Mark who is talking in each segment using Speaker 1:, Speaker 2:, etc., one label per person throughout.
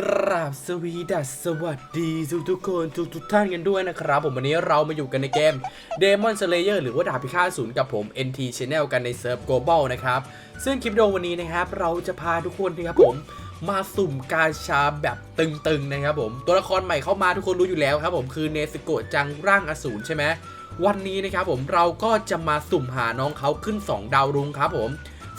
Speaker 1: กราบสวีดัสสวัสดีทุกทุกคนทุกทุกท่านกันด้วยนะครับ ผมวันนี้เรามาอยู่กันในเกม Demon Slayer หรือว่าดาบพิฆาตศูนย์กับผม NT Channel กันในเซิร์ฟ Global นะครับ ซึ่งคลิปวิดีโอวันนี้นะครับ เราจะพาทุกคนนะครับผมมาสุ่มกาชาแบบตึงๆนะครับผม ตัวละครใหม่เข้ามาทุกคนรู้อยู่แล้วครับผมคือเนสโกะจังร่างอสูรใช่ไหมวันนี้นะครับผมเราก็จะมาสุ่มหาน้องเขาขึ้น 2 ดาวรุ้งครับผม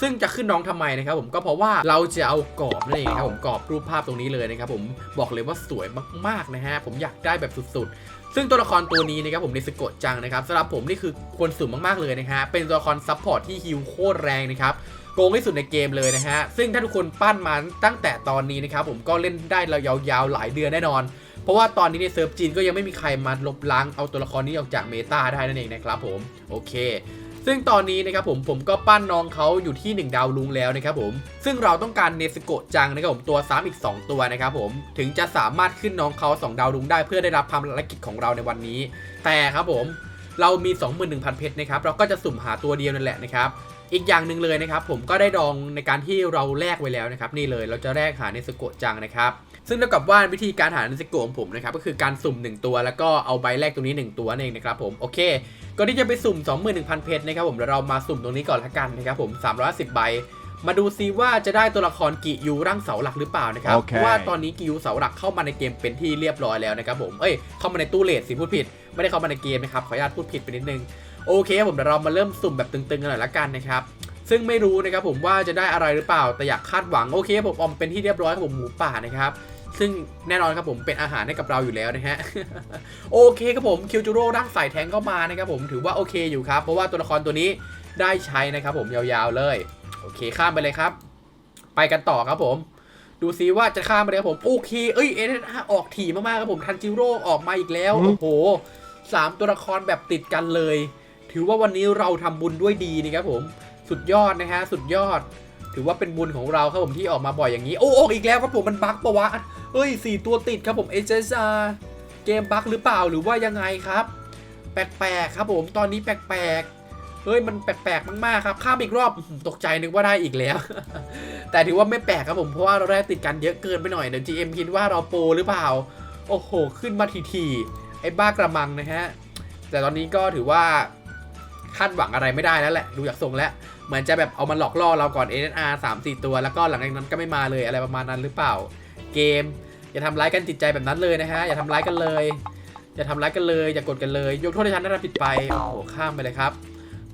Speaker 1: ซึ่งจะขึ้นน้องทำไมนะครับผมก็เพราะว่าเราจะเอากรอบนั่นเองครับผมกรอบรูปภาพตรงนี้เลยนะครับผมบอกเลยว่าสวยมากๆนะฮะผมอยากได้แบบสุดๆ ซึ่งตัวละครตัวนี้นะครับผมในสโกะจังนะครับสำหรับผมนี่คือควรสุ่มากๆเลยนะฮะเป็นตัวละครซัพพอร์ตที่ฮิลโคตรแรงนะครับโกงที่สุดในเกมเลยนะฮะซึ่งถ้าทุกคนปั้นมาตั้งแต่ตอนนี้นะครับผมก็เล่นได้เรายาวๆหลายเดือนแน่นอนเพราะว่าตอนนี้ในเซิร์ฟจีนก็ยังไม่มีใครมาลบล้างเอาตัวละครนี้ออกจากเมตาได้นั่นเองนะครับผมโอเค ซึ่งตอนนี้นะครับผมผมก็ปั้นน้องเขาอยู่ที่ 1 ดาวลุงแล้วนะครับผม ซึ่งเราต้องการเนสโกะจังนะครับผมตัวซ้ำอีก 2 ตัวนะครับผมถึงจะสามารถขึ้นน้องเขา 2 ดาวลุงได้เพื่อได้รับภารกิจของเราในวันนี้ แต่ครับผม เรามี 21,000 เพชรนะครับเราก็จะสุ่มหาตัวเดียวนั่นแหละนะครับอีกอย่างหนึ่งเลยนะครับผมก็ได้ดองในการที่เราแลกไว้แล้วนะครับนี่เลยเราจะแลกหาเนสโกะจังนะครับซึ่งเท่ากับว่าวิธีการหาเนสโกะของผมนะครับก็คือการสุ่ม 1 ตัว แล้วก็เอาใบแรกตรงนี้ 1 ตัวนั่นเองนะครับผมโอเคก่อนที่จะไปสุ่ม 21,000 เพชรนะครับผมเดี๋ยวเรามาสุ่มตรงนี้ก่อนละกันนะครับผม310ใบ มาดูซิว่าจะได้ตัวละครกิยูร่างเสาหลักหรือเปล่านะครับ
Speaker 2: โอเค
Speaker 1: เพราะว่าตอนนี้กิยูเสาหลักเข้ามาในเกมเป็นที่เรียบร้อยแล้วนะครับผมเอ้ยเข้ามาในตู้เลทสิพูดผิด ไม่ได้เข้ามาในเกมนะครับขออนุญาตพูดผิดไปนิดนึงโอเคครับผมเดี๋ยวเรามาเริ่มสุ่มแบบตึงๆกันหน่อยละกันนะครับซึ่งไม่รู้นะครับผมว่าจะได้อะไรหรือเปล่าแต่อยากคาดหวังโอเคครับผมออมเป็นที่เรียบร้อยครับผมหมูป่านะครับซึ่งแน่นอนครับผมเป็นอาหารให้กับเราอยู่แล้วนะฮะโอเคครับผมคิวจูโร่ร่างใส่แทงก็มานะครับผมถือว่าโอเคอยู่ครับเพราะว่าตัวละครตัวนี้ได้ใช้นะครับผมยาวๆเลย โอเคข้ามไปเลยครับ ไปกันต่อครับผม ดูซิว่าจะข้ามไปเลยครับผม โอเค เอ้ยเอ็นออกถี่มากๆครับผมทันจิโร่ออกมาอีกแล้ว
Speaker 2: อืม
Speaker 1: โอ้โหสามตัวละครแบบติดกันเลย ถือว่าวันนี้เราทำบุญด้วยดีนะครับผม สุดยอดนะฮะ สุดยอด ถือว่าเป็นบุญของเราครับผมที่ออกมาบ่อยอย่างนี้ โอ้ออกอีกแล้วครับผมมันบั๊กปะวะเอ้ยสี่ตัวติดครับผม HSR เกมบั๊กหรือเปล่าหรือว่ายังไงครับ แปลกๆครับผม ตอนนี้แปลกๆ เฮ้ยมันแปลกๆมากๆครับข้ามอีกรอบตกใจนึกว่าได้อีกแล้ว แต่ถือว่าไม่แปลกครับผมเพราะว่าเราได้ติดกันเยอะเกินไปหน่อยเดี๋ยว GM คิดว่าเราโปรหรือเปล่า โอ้โห ขึ้นมาทีๆไอ้บ้ากระมังนะฮะแต่ตอนนี้ก็ถือว่าคาดหวังอะไรไม่ได้แล้วแหละดูจากทรงแล้วเหมือนจะแบบเอามาหลอกล่อเราก่อน NR 3 4 ตัว แล้วก็หลังจากนั้นก็ไม่มาเลยอะไรประมาณนั้นหรือเปล่า เกม อย่าทำร้ายกันจิตใจแบบนั้นเลยนะฮะอย่าทำร้ายกันเลย อย่าทำร้ายกันเลย อย่ากดกันเลย ยกโทษให้ฉันถ้าทำผิดไปโอ้โหข้ามไปเลยครับ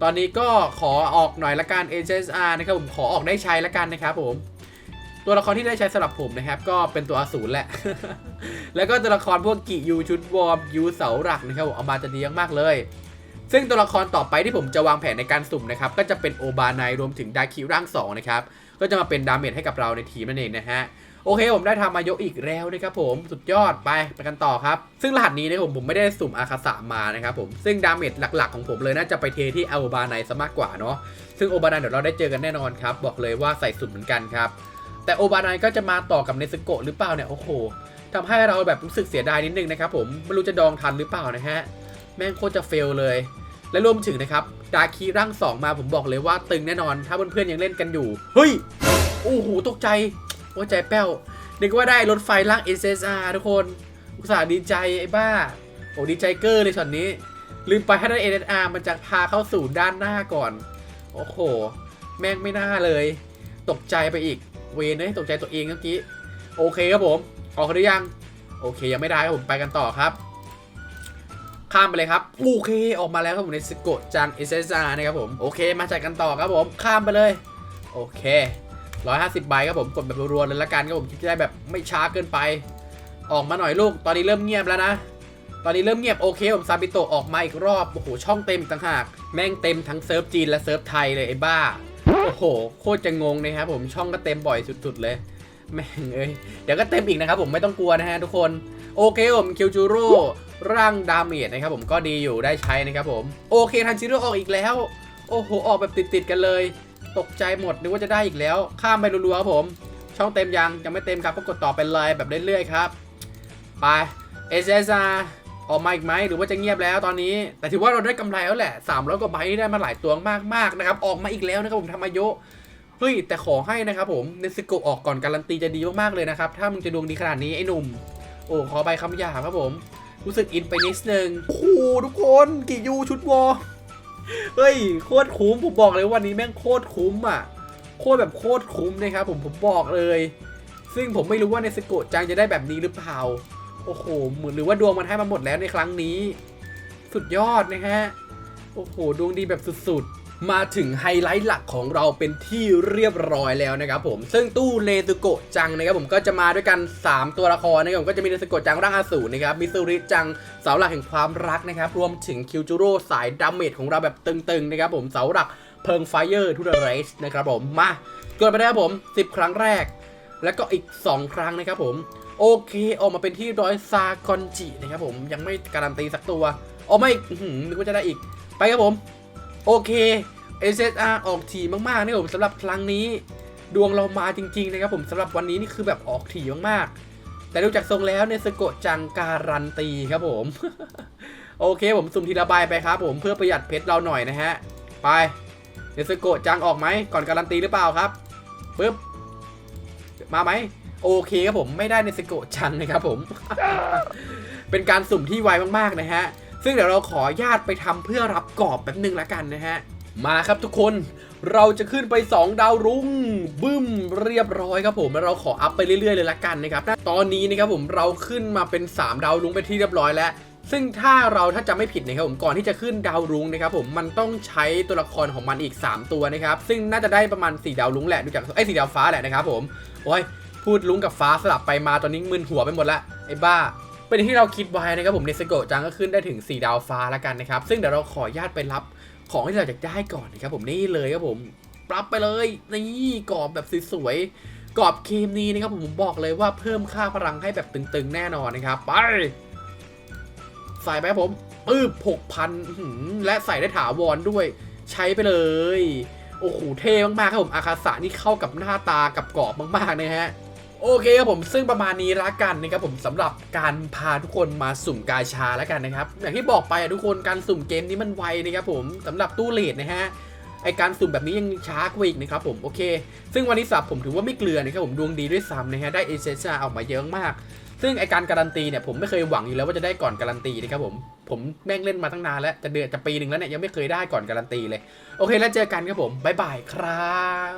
Speaker 1: ตอนนี้ก็ขอออกหน่อยละกัน HSR นะครับผมขอออกได้ใช้ละกันนะครับผมตัวละครที่ได้ใช้สำหรับผมนะครับ ก็เป็นตัวอสูรแหละ แล้วก็ตัวละครพวกกิยูชุดวอร์มยูเสาหลักนะครับผมเอามาจะดีมากๆเลย ซึ่งตัวละครต่อไปที่ผมจะวางแผนในการสุ่มนะครับ ก็จะเป็นโอบานายรวมถึงดาคิร่าง2นะครับ ก็จะมาเป็นดาเมจให้กับเราในทีมนั่นเองนะฮะโอเคผมได้ทำมายกอีกแล้วนะครับผมสุดยอดไปไปกันต่อครับ ซึ่งรหัสนี้นะผมผมไม่ได้สุ่มอาคาสะมานะครับผมซึ่งดาเมจหลักๆของผมเลยน่าจะไปเทที่โอบานายซะมากกว่าเนาะซึ่งโอบานายเดี๋ยวเราได้เจอกันแน่นอนครับ บอกเลยว่าใส่สุ่มเหมือนกันครับ แต่โอบานายก็จะมาต่อกับเนสโกะหรือเปล่าเนี่ยโอ้โหทำให้เราแบบรู้สึกเสียดายนิดนึงนะครับผมไม่รู้จะดองทันหรือเปล่านะฮะแม่งโคตรจะเฟลเลย และรวมถึงนะครับดาคีร่าง2มาผมบอกเลยว่าตึงแน่นอน ถ้าเพื่อนๆยังเล่นกันอยู่ เฮ้ย โอ้โห ตกใจหัวใจแป้วนึกว่าได้รถไฟร่าง SSR ทุกคน อุตส่าห์ดีใจไอ้บ้า โอ้ดีใจเกอร์เลยช็อตนี้ ลืมไปถ้าได้ SSR มันจะพาเข้าสู่ด้านหน้าก่อน โอ้โห แม่งไม่น่าเลย ตกใจไปอีก เวนเลยตกใจตัวเองเมื่อกี้ โอเคครับผม ออกหรือยัง โอเคยังไม่ได้ครับผมไปกันต่อครับ ข้ามไปเลยครับโอเคออกมาแล้วครับผมในสโกะจังเอเซซานะครับผมโอเค มาจัดกันต่อครับผมข้ามไปเลย โอเค150ใบครับผมกดแบบรัวๆเลยละกันครับผมคิดจะได้แบบไม่ช้าเกินไป ออกมาหน่อยลูก ตอนนี้เริ่มเงียบแล้วนะ ตอนนี้เริ่มเงียบโอเคผมซาบิโตะออกมาอีกรอบโอ้โหช่องเต็มต่างหากแม่งเต็มทั้งเซิร์ฟจีนและเซิร์ฟไทยเลยไอ้บ้าโอ้โห โคตรจะงงนะครับผมช่องก็เต็มบ่อยสุดๆเลยแม่งเอ้ยเดี๋ยวก็เต็มอีกนะครับผมไม่ต้องกลัวนะฮะทุกคนโอเคผมคิวจูโร่ ร่างดาเมจนะครับผมก็ดีอยู่ได้ใช้นะครับผมโอเคทันชิโร่ออกอีกแล้ว โอ้โหออกแบบติดๆกันเลย ตกใจหมดนึกว่าจะได้อีกแล้ว ข้ามไปรัวๆครับผม ช่องเต็มยังยังไม่เต็มครับก็กดต่อไปเลยแบบเรื่อยๆครับไป SSR ออกมาอีกไหมหรือว่าจะเงียบแล้วตอนนี้ แต่ถือว่าเราได้กำไรแล้วแหละ300กว่าใบที่ได้มาหลายตัวมากๆนะครับออกมาอีกแล้วนะครับผมทำอายุเฮ้ยแต่ขอให้นะครับผมเนสโกออกก่อนการันตีจะดีมากๆเลยนะครับถ้ามึงจะดวงดีขนาดนี้ไอ้หนุ่มโอ้ขอใบคำหยาบครับผม รู้สึกอินไปนิดนึงโอ้โหทุกคนกี่ยูชุดวอเฮ้ยโคตรคุ้มผมบอกเลยวันนี้แม่งโคตรคุ้มอะโคตรแบบโคตรคุ้มนะครับผมผมบอกเลย ซึ่งผมไม่รู้ว่าในสโกะจังจะได้แบบนี้หรือเปล่าโอ้โหเหมือนหรือว่าดวงมันให้มาหมดแล้วในครั้งนี้ สุดยอดนะฮะโอ้โหดวงดีแบบสุดๆ มาถึงไฮไลท์หลักของเราเป็นที่เรียบร้อยแล้วนะครับผม ซึ่งตู้เลตุโกะจังนะครับผมก็จะมาด้วยกัน 3 ตัวละครนะครับผมก็จะมีเลตุโกะจังร่างอาสูรนะครับมิซูริจังเสาหลักแห่งความรักนะครับ รวมถึงคิวจูโร่สายดาเมจของเราแบบตึงๆนะครับผมเสาหลักเพิงไฟเออร์ทูเดอะเรสนะครับผมมากดไปได้ครับผม 10 ครั้งแรก แล้วก็อีก 2 ครั้งนะครับผมโอเค ออกมาเป็นที่ร้อยซากอนจินะครับผมยังไม่การันตีสักตัวออกมาอีกนึกว่าจะได้อีกไปครับผม โอเค SSR ออกทีมากๆนะครับผมสำหรับครั้งนี้ ดวงเรามาจริงๆนะครับผมสำหรับวันนี้นี่คือแบบออกทีมากๆ แต่ดูจากทรงแล้วเนสโกจังการันตีครับผม โอเคผมสุ่มทีละใบไปครับผมเพื่อประหยัดเพชรเราหน่อยนะฮะ ไปเนสโกจังออกไหมก่อนการันตีหรือเปล่าครับปึ๊บมาไหมโอเคครับผมไม่ได้ในสโกจังนะครับผม เป็นการสุ่มที่ไวมากๆนะฮะซึ่งเดี๋ยวเราขอญาตไปทำเพื่อรับกรอบแป๊บนึงละกันนะฮะ มาครับทุกคนเราจะขึ้นไป 2 ดาวรุ่งบึ้มเรียบร้อยครับผมแล้วเราขออัพไปเรื่อยๆเลยละกันนะครับตอนนี้นะครับผมเราขึ้นมาเป็น 3 ดาวรุ่งไปที่เรียบร้อยแล้ว ซึ่งถ้าเราถ้าจะไม่ผิดนะครับผมก่อนที่จะขึ้นดาวรุ้งนะครับผมมันต้องใช้ตัวละครของมันอีก 3 ตัวนะครับซึ่งน่าจะได้ประมาณ 4 ดาวรุ้งแหละดูจากไอ้สีดาวฟ้าแหละนะครับผมโอ้ยพูดลุงกับฟ้าสลับไปมาตอนนี้มึนหัวไปหมดละไอ้บ้าเป็นที่เราคิดไว้นะครับผมเนสโกจังก็ขึ้นได้ถึง 4 ดาวฟ้าแล้วกันนะครับซึ่งเดี๋ยวเราขอญาตไปรับ ของที่เราอยากได้ก่อนนะครับผมนี่เลยครับผมปรับไปเลยนี่กรอบแบบสวยๆกรอบเคมนี้นะครับผมผมบอกเลยว่าเพิ่มค่าพลังให้แบบตึงๆแน่นอนนะครับไปใส่ไปผมปื้บหกพันและใส่ได้ถาวรด้วยใช้ไปเลย โอ้โหเท่มากๆครับผมอาคาสะนี่เข้ากับหน้าตากับกรอบมากๆนะฮะ โอเคครับผมซึ่งประมาณนี้ละกันนะครับผมสำหรับการพาทุกคนมาสุ่มกาชาแล้วกันนะครับอย่างที่บอกไปอะทุกคนการสุ่มเกมนี้มันไวนะครับผมสำหรับตู้เลดนะฮะไอการสุ่มแบบนี้ยังช้ากว่าอีกนะครับผมโอเค ซึ่งวันนี้สับผมถือว่าไม่เกลือนะครับผมดวงดีด้วยซ้ำนะฮะได้เอเซซ่าออกมาเยอะมาก ซึ่งไอการการันตีเนี่ยผมไม่เคยหวังอยู่แล้วว่าจะได้ก่อนการันตีนะครับผมผมแม่งเล่นมาตั้งนานแล้วจะเดือนจะปีหนึ่งแล้วเนี่ยยังไม่เคยได้ก่อนการันตีเลย โอเคแล้วเจอกันครับผมบ๊ายบายครับ